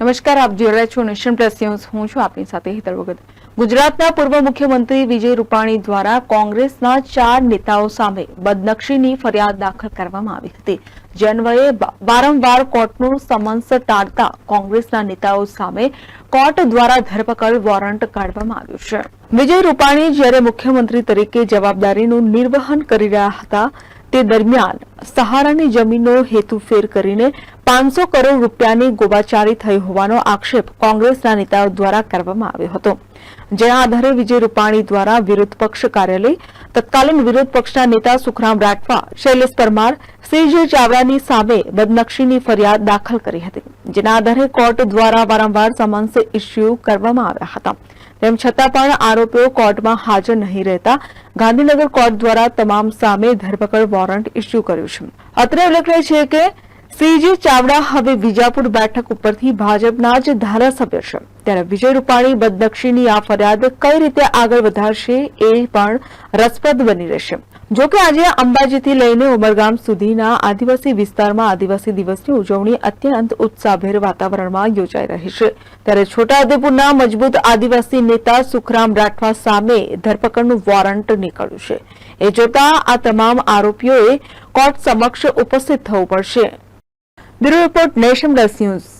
નમસ્કાર, આપ જોઈ રહ્યા છો નેશન પ્લસ ન્યૂઝ. હું છું આપની સાથે હેતર વગત. ગુજરાતના પૂર્વ મુખ્યમંત્રી વિજય રૂપાણી દ્વારા કોંગ્રેસના ચાર નેતાઓ સામે બદનક્ષીની ફરિયાદ દાખલ કરવામાં આવી હતી. જે વારંવાર કોર્ટનું સમન્સ ટાળતા કોંગ્રેસના નેતાઓ સામે કોર્ટ દ્વારા ધરપકડ વોરંટ કાઢવામાં આવ્યું છે. વિજય રૂપાણી જ્યારે મુખ્યમંત્રી તરીકે જવાબદારીનું નિર્વહન કરી રહ્યા હતા, તે દરમિયાન સહારાની જમીનનો હેતુફેર કરીને પાંચસો કરોડ રૂપિયાની ગોબાચારી થઈ હોવાનો આક્ષેપ કોંગ્રેસના નેતાઓ દ્વારા કરવામાં આવ્યો હતો. જેના આધારે વિજય રૂપાણી દ્વારા વિરોધ પક્ષ કાર્યાલય તત્કાલીન વિરોધ પક્ષના નેતા સુખરામ રાઠવા, શૈલેષ પરમાર શ્રીજય ચાવડાની સામે બદનક્ષીની ફરિયાદ દાખલ કરી હતી, જેના આધારે કોર્ટ દ્વારા વારંવાર સમન્સ ઇસ્યુ કરવામાં આવ્યા હતા. તેમ છતાં પણ આરોપીઓ કોર્ટમાં હાજર નહીં રહેતા ગાંધીનગર કોર્ટ દ્વારા તમામ સામે ધરપકડ વોરંટ ઇસ્યુ કર્યું છે અત્રે ઉલ્લેખનીય છે કે શ્રીજી ચાવડા હવે વિજાપુર બેઠક ઉપરથી ભાજપના જ ધારાસભ્ય છે. ત્યારે વિજય રૂપાણી બદનક્ષીની આ ફરિયાદ કઈ રીતે આગળ વધારશે એ પણ રસપ્રદ બની રહેશે. જો કે આજે અંબાજીથી લઈને ઉમરગામ સુધીના આદિવાસી વિસ્તારમાં આદિવાસી દિવસની ઉજવણી અત્યંત ઉત્સાહભેર વાતાવરણમાં યોજાઈ રહી છે. ત્યારે છોટાઉદેપુરના મજબૂત આદિવાસી નેતા સુખરામ રાઠવા સામે ધરપકડનું વોરંટ નીકળ્યું છે. એ જોતા આ તમામ આરોપીઓએ કોર્ટ સમક્ષ ઉપસ્થિત થવું પડશે. Bureau report Nation news.